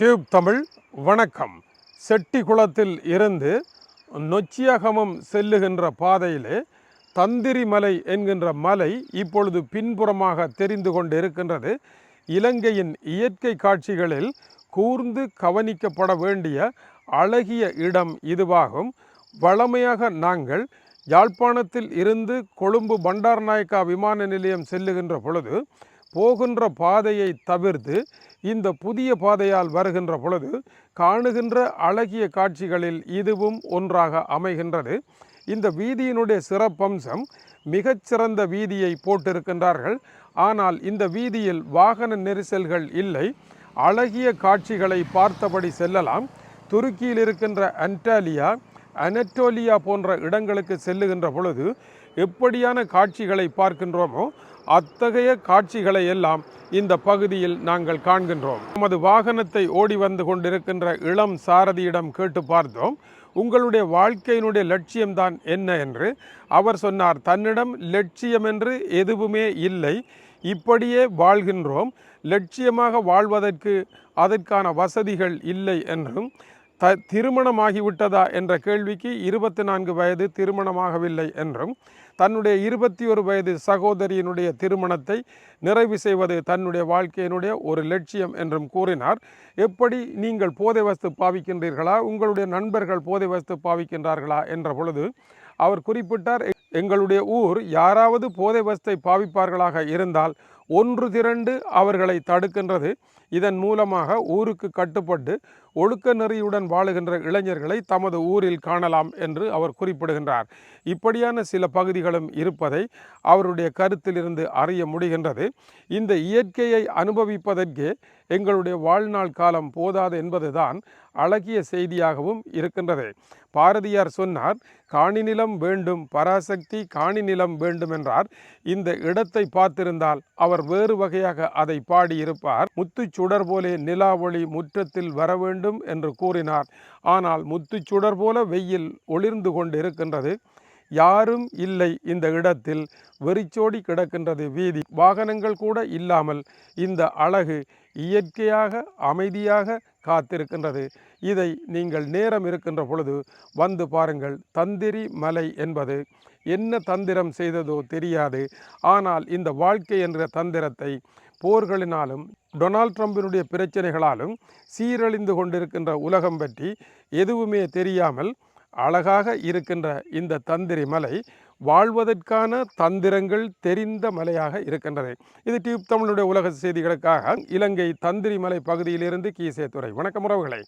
Tube Tamil வணக்கம். செட்டிக்குளத்தில் இருந்து நொச்சியகமம் செல்லுகின்ற பாதையிலே தந்திரி மலை என்கின்ற மலை இப்பொழுது பின்புறமாக தெரிந்து கொண்டு இருக்கின்றது இலங்கையின் இயற்கை காட்சிகளில் கூர்ந்து கவனிக்கப்பட வேண்டிய அழகிய இடம் இதுவாகும். வளமையாக நாங்கள் யாழ்ப்பாணத்தில் இருந்து கொழும்பு பண்டார்நாயக்கா விமான நிலையம் செல்லுகின்ற பொழுது போகின்ற பாதையை தவிர்த்து இந்த புதிய பாதையால் வருகின்ற பொழுது காணுகின்ற அழகிய காட்சிகளில் இதுவும் ஒன்றாக அமைகின்றது. இந்த வீதியினுடைய சிறப்பம்சம் மிகச்சிறந்த வீதியை போட்டிருக்கின்றார்கள். ஆனால் இந்த வீதியில் வாகன நெரிசல்கள் இல்லை. அழகிய காட்சிகளை பார்த்தபடி செல்லலாம். துருக்கியில் இருக்கின்ற அன்டாலியா அனட்டோலியா போன்ற இடங்களுக்கு செல்லுகின்ற பொழுது எப்படியான காட்சிகளை பார்க்கின்றோமோ அத்தகைய காட்சிகளை எல்லாம் இந்த பகுதியில் நாங்கள் காண்கின்றோம். நமது வாகனத்தை ஓடி வந்து கொண்டிருக்கின்ற இளம் சாரதியிடம் கேட்டு பார்த்தோம். உங்களுடைய வாழ்க்கையினுடைய லட்சியம்தான் என்ன என்று. அவர் சொன்னார் தன்னிடம் லட்சியம் என்று எதுவுமே இல்லை. இப்படியே வாழ்கின்றோம். லட்சியமாக வாழ்வதற்கு அதற்கான வசதிகள் இல்லை என்றும் த திருமணமாகிவிட்டதா என்ற கேள்விக்கு இருபத்தி நான்கு வயது திருமணமாகவில்லை என்றும் தன்னுடைய இருபத்தி ஒரு வயது சகோதரியினுடைய திருமணத்தை நிறைவு செய்வது தன்னுடைய வாழ்க்கையினுடைய ஒரு லட்சியம் என்றும் கூறினார். எப்படி நீங்கள் போதை வஸ்து பாவிக்கின்றீர்களா? உங்களுடைய நண்பர்கள் போதை வஸ்து பாவிக்கின்றார்களா? என்ற பொழுது அவர் குறிப்பிட்டார் எங்களுடைய ஊர் யாராவது போதை வஸ்தை பாவிப்பார்களாக இருந்தால் ஒன்று திரண்டு அவர்களை தடுக்கின்றது. இதன் மூலமாக ஊருக்கு கட்டுப்பட்டு ஒழுக்க நெறியுடன் வாழுகின்ற இளைஞர்களை தமது ஊரில் காணலாம் என்று அவர் குறிப்பிடுகின்றார். இப்படியான சில பகுதிகளும் இருப்பதை அவருடைய கருத்திலிருந்து அறிய முடிகின்றது. இந்த இயற்கையை அனுபவிப்பதற்கே எங்களுடைய வாழ்நாள் காலம் போதாது என்பதுதான் அழகிய செய்தியாகவும் இருக்கின்றது. பாரதியார் சொன்னார் காணி நிலம் வேண்டும் பராசக்தி காணி நிலம் வேண்டும் என்றார் இந்த இடத்தை பார்த்திருந்தால் அவர் வேறு வகையாக அதை பாடியிருப்பார். முத்துச்சுடர் போலே நிலா ஒளி முற்றத்தில் வர வேண்டும் என்று கூறினார். ஆனால் முத்துச் சுடர் போல வெயில் ஒளிர்ந்து கொண்டு இருக்கின்றது யாரும் இல்லை இந்த இடத்தில். வெறிச்சோடி கிடக்கின்றது வீதி. வாகனங்கள் கூட இல்லாமல் இந்த அழகு இயற்கையாக அமைதியாக காத்திருக்கின்றது. இதை நீங்கள் நேரம் இருக்கின்ற பொழுது வந்து பாருங்கள். தந்திரி மலை என்பது என்ன தந்திரம் செய்ததோ தெரியாது. ஆனால் இந்த வாழ்க்கை என்ற தந்திரத்தை போர்களினாலும் டொனால்ட் ட்ரம்பினுடைய பிரச்சனைகளாலும் சீரழிந்து கொண்டிருக்கின்ற உலகம் பற்றி எதுவுமே தெரியாமல் அழகாக இருக்கின்ற இந்த தந்திரி மலை வாழ்வதற்கான தந்திரங்கள் தெரிந்த மலையாக இருக்கின்றது. இது டியூப் தமிழுடைய உலக செய்திகளுக்காக இலங்கை தந்திரி மலை பகுதியிலிருந்து கீசே துறை வணக்கம் உறவுகளை.